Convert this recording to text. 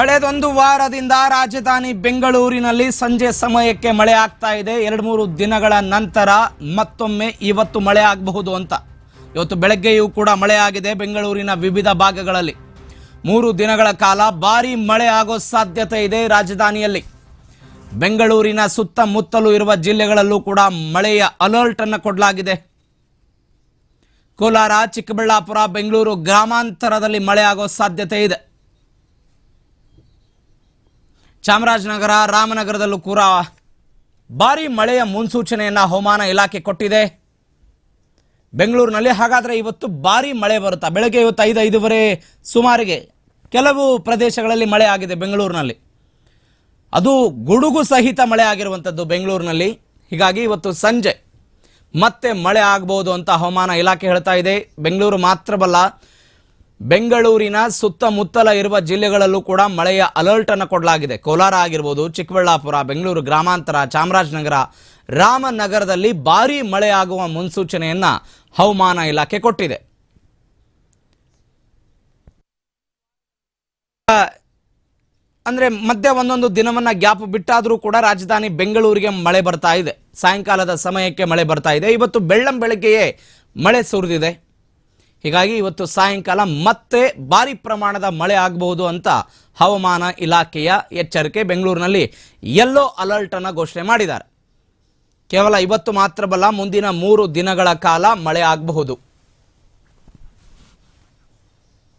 ಕಳೆದೊಂದು ವಾರದಿಂದ ರಾಜಧಾನಿ ಬೆಂಗಳೂರಿನಲ್ಲಿ ಸಂಜೆ ಸಮಯಕ್ಕೆ ಮಳೆ ಆಗ್ತಾ ಇದೆ. ಎರಡು ಮೂರು ದಿನಗಳ ನಂತರ ಮತ್ತೊಮ್ಮೆ ಇವತ್ತು ಮಳೆ ಆಗಬಹುದು ಅಂತ. ಇವತ್ತು ಬೆಳಗ್ಗೆಯೂ ಕೂಡ ಮಳೆ ಆಗಿದೆ ಬೆಂಗಳೂರಿನ ವಿವಿಧ ಭಾಗಗಳಲ್ಲಿ. ಮೂರು ದಿನಗಳ ಕಾಲ ಭಾರಿ ಮಳೆ ಆಗೋ ಸಾಧ್ಯತೆ ಇದೆ ರಾಜಧಾನಿಯಲ್ಲಿ. ಬೆಂಗಳೂರಿನ ಸುತ್ತಮುತ್ತಲೂ ಇರುವ ಜಿಲ್ಲೆಗಳಲ್ಲೂ ಕೂಡ ಮಳೆಯ ಅಲರ್ಟ್ ಅನ್ನು ಕೊಡಲಾಗಿದೆ. ಕೋಲಾರ, ಚಿಕ್ಕಬಳ್ಳಾಪುರ, ಬೆಂಗಳೂರು ಗ್ರಾಮಾಂತರದಲ್ಲಿ ಮಳೆ ಆಗೋ ಸಾಧ್ಯತೆ ಇದೆ. ಚಾಮರಾಜನಗರ, ರಾಮನಗರದಲ್ಲೂ ಕೂಡ ಭಾರಿ ಮಳೆಯ ಮುನ್ಸೂಚನೆಯನ್ನು ಹವಾಮಾನ ಇಲಾಖೆ ಕೊಟ್ಟಿದೆ. ಬೆಂಗಳೂರಿನಲ್ಲಿ ಹಾಗಾದರೆ ಇವತ್ತು ಭಾರಿ ಮಳೆ ಬರುತ್ತಾ? ಬೆಳಗ್ಗೆ ಇವತ್ತು ಐದು ಐದೂವರೆ ಸುಮಾರಿಗೆ ಕೆಲವು ಪ್ರದೇಶಗಳಲ್ಲಿ ಮಳೆ ಆಗಿದೆ ಬೆಂಗಳೂರಿನಲ್ಲಿ. ಅದು ಗುಡುಗು ಸಹಿತ ಮಳೆ ಆಗಿರುವಂಥದ್ದು ಬೆಂಗಳೂರಿನಲ್ಲಿ. ಹೀಗಾಗಿ ಇವತ್ತು ಸಂಜೆ ಮತ್ತೆ ಮಳೆ ಆಗ್ಬೋದು ಅಂತ ಹವಾಮಾನ ಇಲಾಖೆ ಹೇಳ್ತಾ ಇದೆ. ಬೆಂಗಳೂರು ಮಾತ್ರವಲ್ಲ ಬೆಂಗಳೂರಿನ ಸುತ್ತಮುತ್ತಲ ಇರುವ ಜಿಲ್ಲೆಗಳಲ್ಲೂ ಕೂಡ ಮಳೆಯ ಅಲರ್ಟ್ ಅನ್ನು ಕೊಡಲಾಗಿದೆ. ಕೋಲಾರ ಆಗಿರ್ಬೋದು, ಚಿಕ್ಕಬಳ್ಳಾಪುರ, ಬೆಂಗಳೂರು ಗ್ರಾಮಾಂತರ, ಚಾಮರಾಜನಗರ, ರಾಮನಗರದಲ್ಲಿ ಭಾರೀ ಮಳೆಯಾಗುವ ಮುನ್ಸೂಚನೆಯನ್ನ ಹವಾಮಾನ ಇಲಾಖೆ ಕೊಟ್ಟಿದೆ. ಅಂದ್ರೆ ಮಧ್ಯ ಒಂದೊಂದು ದಿನವನ್ನ ಗ್ಯಾಪ್ ಬಿಟ್ಟಾದರೂ ಕೂಡ ರಾಜಧಾನಿ ಬೆಂಗಳೂರಿಗೆ ಮಳೆ ಬರ್ತಾ ಇದೆ. ಸಾಯಂಕಾಲದ ಸಮಯಕ್ಕೆ ಮಳೆ ಬರ್ತಾ ಇದೆ. ಇವತ್ತು ಬೆಳ್ಳಂ ಬೆಳಗ್ಗೆಯೇ ಮಳೆ ಸುರಿದಿದೆ. ಹೀಗಾಗಿ ಇವತ್ತು ಸಾಯಂಕಾಲ ಮತ್ತೆ ಭಾರಿ ಪ್ರಮಾಣದ ಮಳೆ ಆಗಬಹುದು ಅಂತ ಹವಾಮಾನ ಇಲಾಖೆಯ ಎಚ್ಚರಿಕೆ. ಬೆಂಗಳೂರಿನಲ್ಲಿ ಯೆಲ್ಲೋ ಅಲರ್ಟ್ ಅನ್ನು ಘೋಷಣೆ ಮಾಡಿದ್ದಾರೆ. ಕೇವಲ ಇವತ್ತು ಮಾತ್ರವಲ್ಲ ಮುಂದಿನ ಮೂರು ದಿನಗಳ ಕಾಲ ಮಳೆ ಆಗಬಹುದು.